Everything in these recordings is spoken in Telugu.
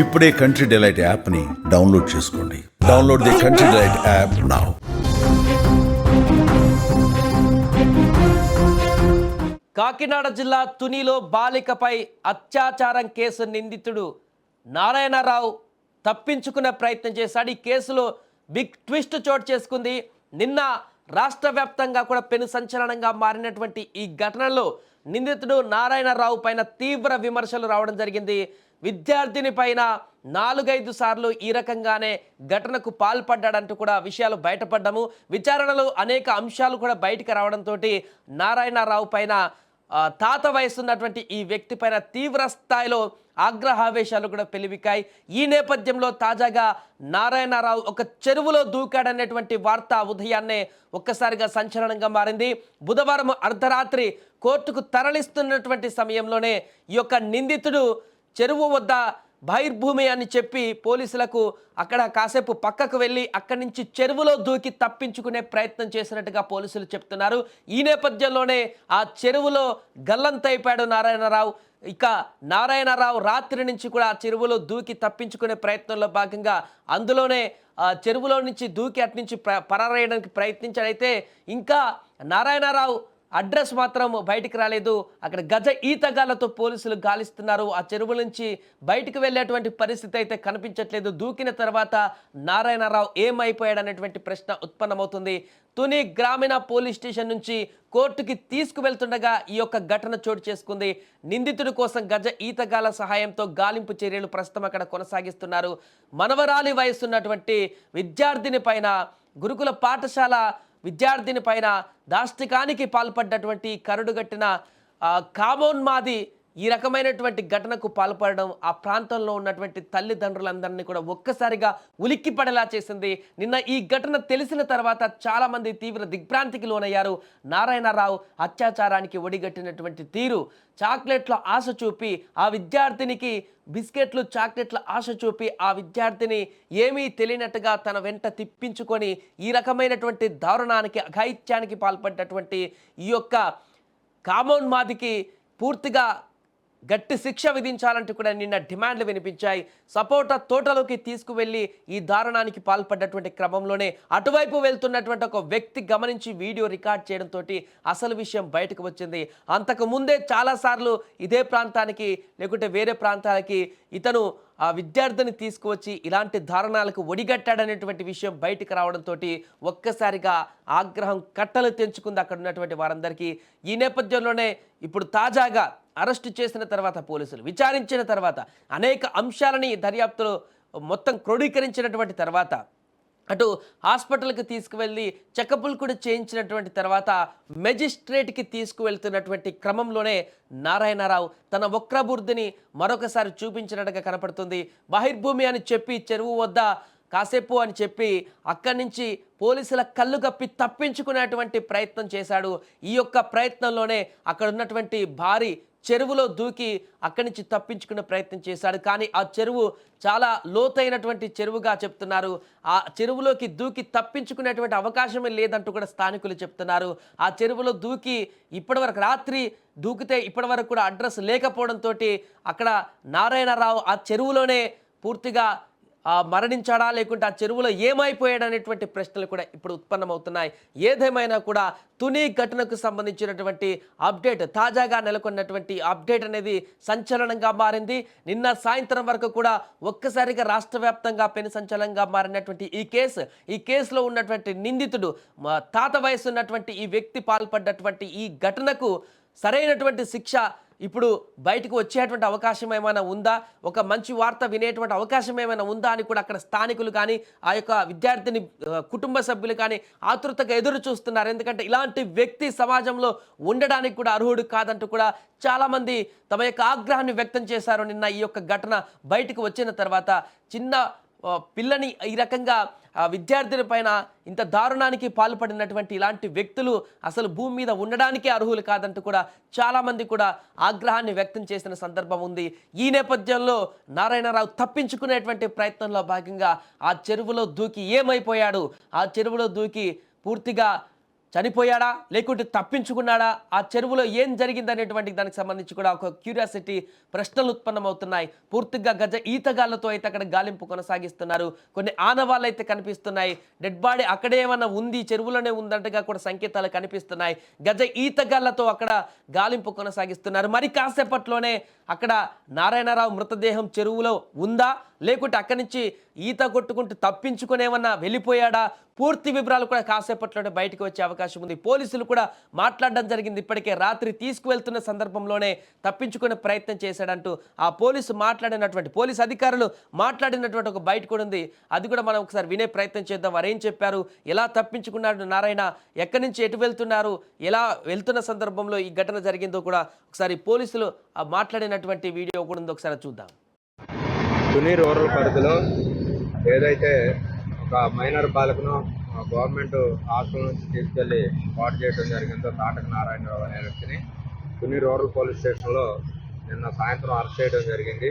ఇప్పుడే కంట్రీ డిలైట్ యాప్ని డౌన్లోడ్ చేసుకోండి. Download the country delight app now Kakinada జిల్లా తునిలో బాలికపై అత్యాచారం కేసు నిందితుడు నారాయణరావు తప్పించుకునే ప్రయత్నం చేశాడు. ఈ కేసులో బిగ్ ట్విస్ట్ చోటు చేసుకుంది. నిన్న రాష్ట్ర వ్యాప్తంగా కూడా పెను సంచలనంగా మారినటువంటి ఈ ఘటనలో నిందితుడు నారాయణరావు పైన తీవ్ర విమర్శలు రావడం జరిగింది. విద్యార్థిని పైన నాలుగైదు సార్లు ఈ రకంగానే ఘటనకు పాల్పడ్డాడంటూ కూడా విషయాలు బయటపడ్డాము. విచారణలో అనేక అంశాలు కూడా బయటకు రావడంతో నారాయణరావు పైన తాత వయసున్నటువంటి ఈ వ్యక్తి పైన తీవ్ర స్థాయిలో ఆగ్రహావేశాలు కూడా పెలివికాయి. ఈ నేపథ్యంలో తాజాగా నారాయణరావు ఒక చెరువులో దూకాడనేటువంటి వార్త ఉదయాన్నే ఒక్కసారిగా సంచలనంగా మారింది. బుధవారం అర్ధరాత్రి కోర్టుకు తరలిస్తున్నటువంటి సమయంలోనే ఈ యొక్క నిందితుడు చెరువు వద్ద బహిర్భూమి అని చెప్పి పోలీసులకు అక్కడ కాసేపు పక్కకు వెళ్ళి అక్కడి నుంచి చెరువులో దూకి తప్పించుకునే ప్రయత్నం చేసినట్టుగా పోలీసులు చెప్తున్నారు. ఈ నేపథ్యంలోనే ఆ చెరువులో గల్లంతైపాడు నారాయణరావు. ఇక నారాయణరావు రాత్రి నుంచి కూడా ఆ చెరువులో దూకి తప్పించుకునే ప్రయత్నంలో భాగంగా అందులోనే ఆ చెరువులో నుంచి దూకి అటు నుంచి ప్ర పరారేయడానికి ప్రయత్నించాడైతే ఇంకా నారాయణరావు అడ్రస్ మాత్రం బయటికి రాలేదు. అక్కడ గజ ఈతగాళ్ళతో పోలీసులు గాలిస్తున్నారు. ఆ చెరువు నుంచి బయటికి వెళ్ళేటువంటి పరిస్థితి అయితే కనిపించట్లేదు. దూకిన తర్వాత నారాయణరావు ఏమైపోయాడు అనేటువంటి ప్రశ్న ఉత్పన్నమవుతుంది. తుని గ్రామీణ పోలీస్ స్టేషన్ నుంచి కోర్టుకి తీసుకువెళ్తుండగా ఈ యొక్క ఘటన చోటు చేసుకుంది. నిందితుడి కోసం గజ ఈతగాల సహాయంతో గాలింపు చర్యలు ప్రస్తుతం అక్కడ కొనసాగిస్తున్నారు. మనవరాలి వయసున్నటువంటి విద్యార్థిని పైన గురుకుల పాఠశాల విద్యార్థిని పైన దాష్టికానికి పాల్పడ్డటువంటి కరుడుగట్టిన కాబోన్మాది ఈ రకమైనటువంటి ఘటనకు పాల్పడడం ఆ ప్రాంతంలో ఉన్నటువంటి తల్లిదండ్రులందరినీ కూడా ఒక్కసారిగా ఉలిక్కి పడేలా చేసింది. నిన్న ఈ ఘటన తెలిసిన తర్వాత చాలామంది తీవ్ర దిగ్భ్రాంతికి లోనయ్యారు. నారాయణరావు అత్యాచారానికి ఒడిగట్టినటువంటి తీరు చాక్లెట్ల ఆశ చూపి ఆ విద్యార్థినికి బిస్కెట్లు చాక్లెట్ల ఆశ చూపి ఆ విద్యార్థిని ఏమీ తెలియనట్టుగా తన వెంట తిప్పించుకొని ఈ రకమైనటువంటి దారుణానికి అఘాయిత్యానికి పాల్పడ్డటువంటి ఈ యొక్క కామోన్మాదికి పూర్తిగా గట్టి శిక్ష విధించాలంటూ కూడా నిన్న డిమాండ్లు వినిపించాయి. సపోటా తోటలోకి తీసుకువెళ్ళి ఈ దారుణానికి పాల్పడ్డటువంటి క్రమంలోనే అటువైపు వెళ్తున్నటువంటి ఒక వ్యక్తి గమనించి వీడియో రికార్డ్ చేయడంతో అసలు విషయం బయటకు వచ్చింది. అంతకు ముందే చాలాసార్లు ఇదే ప్రాంతానికి లేకుంటే వేరే ప్రాంతాలకి ఇతను ఆ విద్యార్థిని తీసుకువచ్చి ఇలాంటి దారుణాలకు ఒడిగట్టాడనేటువంటి విషయం బయటకు రావడంతో ఒక్కసారిగా ఆగ్రహం కట్టలు తెంచుకుంది అక్కడ ఉన్నటువంటి వారందరికీ. ఈ నేపథ్యంలోనే ఇప్పుడు తాజాగా అరెస్టు చేసిన తర్వాత పోలీసులు విచారించిన తర్వాత అనేక అంశాలని దర్యాప్తులో మొత్తం క్రోడీకరించినటువంటి తర్వాత అటు హాస్పిటల్కి తీసుకువెళ్ళి చెకప్లు కూడా చేయించినటువంటి తర్వాత మెజిస్ట్రేట్కి తీసుకువెళ్తున్నటువంటి క్రమంలోనే నారాయణరావు తన వక్రబుద్ధిని మరొకసారి చూపించినట్టుగా కనపడుతుంది. బహిర్భూమి అని చెప్పి చెరువు వద్ద కాసేపు అని చెప్పి అక్కడి నుంచి పోలీసుల కళ్ళు కప్పి తప్పించుకునేటువంటి ప్రయత్నం చేశాడు. ఈ యొక్క ప్రయత్నంలోనే అక్కడ ఉన్నటువంటి భారీ చెరువులో దూకి అక్కడి నుంచి తప్పించుకునే ప్రయత్నం చేశాడు. కానీ ఆ చెరువు చాలా లోతైనటువంటి చెరువుగా చెప్తున్నారు. ఆ చెరువులోకి దూకి తప్పించుకునేటువంటి అవకాశమే లేదంటూ కూడా స్థానికులు చెప్తున్నారు. ఆ చెరువులో దూకి ఇప్పటివరకు రాత్రి దూకితే ఇప్పటివరకు కూడా అడ్రస్ లేకపోవడంతో అక్కడ నారాయణరావు ఆ చెరువులోనే పూర్తిగా మరణించాడా లేకుంటే ఆ చెరువులో ఏమైపోయాడు అనేటువంటి ప్రశ్నలు కూడా ఇప్పుడు ఉత్పన్నమవుతున్నాయి. ఏదేమైనా కూడా తుని ఘటనకు సంబంధించినటువంటి అప్డేట్ తాజాగా నెలకొన్నటువంటి అప్డేట్ అనేది సంచలనంగా మారింది. నిన్న సాయంత్రం వరకు కూడా ఒక్కసారిగా రాష్ట్ర వ్యాప్తంగా పెను సంచలనంగా మారినటువంటి ఈ కేసు ఈ కేసులో ఉన్నటువంటి నిందితుడు తాత వయసు ఉన్నటువంటి ఈ వ్యక్తి పాల్పడ్డటువంటి ఈ ఘటనకు సరైనటువంటి శిక్ష ఇప్పుడు బయటకు వచ్చేటువంటి అవకాశం ఏమైనా ఉందా? ఒక మంచి వార్త వినేటువంటి అవకాశం ఏమైనా ఉందా అని కూడా అక్కడ స్థానికులు కానీ ఆ యొక్క విద్యార్థిని కుటుంబ సభ్యులు కానీ ఆతృతగా ఎదురు చూస్తున్నారు. ఎందుకంటే ఇలాంటి వ్యక్తి సమాజంలో ఉండడానికి కూడా అర్హుడు కాదంటూ కూడా చాలామంది తమ యొక్క ఆగ్రహాన్ని వ్యక్తం చేశారు. నిన్న ఈ యొక్క ఘటన బయటకు వచ్చిన తర్వాత చిన్న పిల్లని ఈ రకంగా విద్యార్థుల పైన ఇంత దారుణానికి పాల్పడినటువంటి ఇలాంటి వ్యక్తులు అసలు భూమి మీద ఉండడానికే అర్హులు కాదంటూ కూడా చాలామంది కూడా ఆగ్రహాన్ని వ్యక్తం చేసిన సందర్భం ఉంది. ఈ నేపథ్యంలో నారాయణరావు తప్పించుకునేటువంటి ప్రయత్నంలో భాగంగా ఆ చెరువులో దూకి ఏమైపోయాడు? ఆ చెరువులో దూకి పూర్తిగా చనిపోయాడా? లేకుంటే తప్పించుకున్నాడా? ఆ చెరువులో ఏం జరిగింది అనేటువంటి దానికి సంబంధించి కూడా ఒక క్యూరియాసిటీ ప్రశ్నలు ఉత్పన్నమవుతున్నాయి. పూర్తిగా గజ ఈతగాళ్ళతో అయితే అక్కడ గాలింపు కొనసాగిస్తున్నారు. కొన్ని ఆనవాళ్ళు అయితే కనిపిస్తున్నాయి. డెడ్ బాడీ అక్కడే ఏమన్నా ఉంది? చెరువులోనే ఉందంటగా కూడా సంకేతాలు కనిపిస్తున్నాయి. గజ ఈతగాళ్ళతో అక్కడ గాలింపు కొనసాగిస్తున్నారు. మరి కాసేపట్లోనే అక్కడ నారాయణరావు మృతదేహం చెరువులో ఉందా? లేకుంటే అక్కడి నుంచి ఈత కొట్టుకుంటూ తప్పించుకునేమన్నా వెళ్ళిపోయాడా? పూర్తి వివరాలు కూడా కాసేపట్లోనే బయటకు వచ్చే అవకాశం ఉంది. పోలీసులు కూడా మాట్లాడడం జరిగింది. ఇప్పటికే రాత్రి తీసుకువెళ్తున్న సందర్భంలోనే తప్పించుకునే ప్రయత్నం చేశాడంటూ ఆ పోలీసు మాట్లాడినటువంటి పోలీసు అధికారులు మాట్లాడినటువంటి ఒక బయట కూడా ఉంది. అది కూడా మనం ఒకసారి వినే ప్రయత్నం చేద్దాం. వారు ఏం చెప్పారు? ఎలా తప్పించుకున్నాడు నారాయణ? ఎక్కడి నుంచి ఎటు వెళ్తున్నారు? ఎలా వెళ్తున్న సందర్భంలో ఈ ఘటన జరిగిందో కూడా ఒకసారి పోలీసులు మాట్లాడినటువంటి వీడియో కూడా ఉందో. ఒకసారి చూద్దాం. తుని రూరల్ పరిధిలో ఏదైతే ఒక మైనర్ బాలకను గవర్నమెంట్ హాస్పిటల్ నుంచి తీసుకెళ్ళి పాటు చేయడం జరిగిందో తాటక నారాయణరావు అనే వ్యక్తిని తుని రూరల్ పోలీస్ స్టేషన్లో నిన్న సాయంత్రం అరెస్ట్ చేయడం జరిగింది.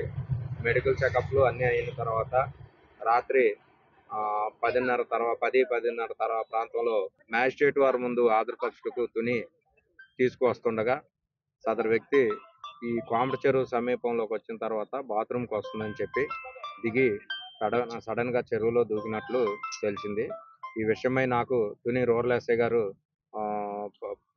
మెడికల్ చెకప్లు అన్నీ అయిన తర్వాత రాత్రి ఆ, పదిన్నర తర్వాత పది పదిన్నర తర్వాత ప్రాంతంలో మ్యాజిస్ట్రేట్ వారి ముందు ఆంధ్రపక్షులకు తుని తీసుకువస్తుండగా సదరు వ్యక్తి ఈ కోమట చెరువు సమీపంలోకి వచ్చిన తర్వాత బాత్రూమ్కి వస్తుందని చెప్పి దిగి సడన్ సడన్గా చెరువులో దూకినట్లు తెలిసింది. ఈ విషయమై నాకు తుని రూరల్ ఎస్ఐ గారు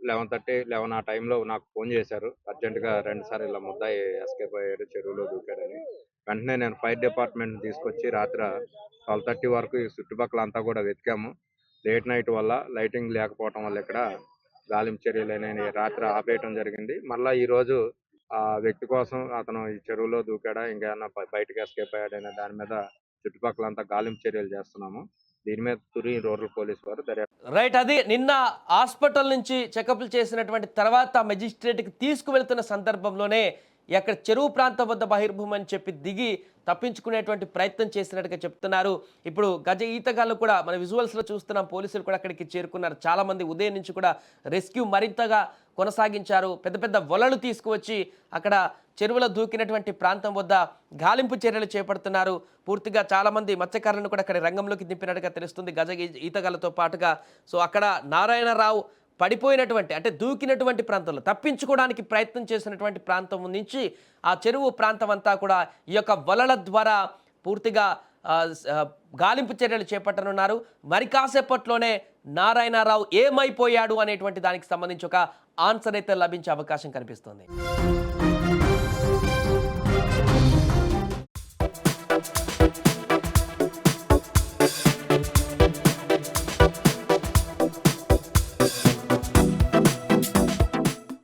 లెవెన్ థర్టీ లెవెన్ ఆ టైంలో నాకు ఫోన్ చేశారు. అర్జెంట్గా రెండు సార్ ఇలా ముద్దాయి ఎస్కేప్ అయ్యాడు చెరువులో దూకాడని. వెంటనే నేను ఫైర్ డిపార్ట్మెంట్ తీసుకొచ్చి రాత్రి ట్వెల్వ్ థర్టీ వరకు ఈ చుట్టుపక్కల అంతా కూడా వెతికాము. లేట్ నైట్ వల్ల లైటింగ్ లేకపోవటం వల్ల ఇక్కడ గాలింపు చర్యలు అనేవి రాత్రి ఆపేయటం జరిగింది. మళ్ళీ ఈ రోజు ఆ వ్యక్తి కోసం అతను ఈ చెరువులో దూకాడా ఇంకేమన్నా బయటకు ఎస్కేప్ అయ్యాడనే దాని మీద చుట్టుపక్కల అంతా గాలింపు చర్యలు చేస్తున్నాము. దీని మీద తురి రూరల్ పోలీస్ వారు దర్యాప్తు రైట్ అది నిన్న హాస్పిటల్ నుంచి చెకప్లు చేసినటువంటి తర్వాత మెజిస్ట్రేట్కి తీసుకువెళ్తున్న సందర్భంలోనే ఎక్కడ చెరువు ప్రాంతం వద్ద బహిర్భూమి అని చెప్పి దిగి తప్పించుకునేటువంటి ప్రయత్నం చేసినట్టుగా చెప్తున్నారు. ఇప్పుడు గజ ఈతగాళ్ళు కూడా మన విజువల్స్లో చూస్తున్నాం పోలీసులు కూడా అక్కడికి చేరుకున్నారు. చాలామంది ఉదయం నుంచి కూడా రెస్క్యూ మరింతగా కొనసాగించారు. పెద్ద పెద్ద వలలు తీసుకువచ్చి అక్కడ చెరువులో దూకినటువంటి ప్రాంతం వద్ద గాలింపు చర్యలు చేపడుతున్నారు. పూర్తిగా చాలామంది మత్స్యకారులను కూడా అక్కడ రంగంలోకి దింపినట్టుగా తెలుస్తుంది గజ ఈతగాళ్ళతో పాటుగా. సో అక్కడ నారాయణరావు పడిపోయినటువంటి అంటే దూకినటువంటి ప్రాంతంలో తప్పించుకోవడానికి ప్రయత్నం చేసినటువంటి ప్రాంతం నుంచి ఆ చెరువు ప్రాంతం అంతా కూడా ఈ యొక్క వలల ద్వారా పూర్తిగా గాలింపు చర్యలు చేపట్టనున్నారు. మరి కాసేపట్లోనే నారాయణరావు ఏమైపోయాడు అనేటువంటి దానికి సంబంధించి ఒక ఆన్సర్ అయితే లభించే అవకాశం కనిపిస్తుంది.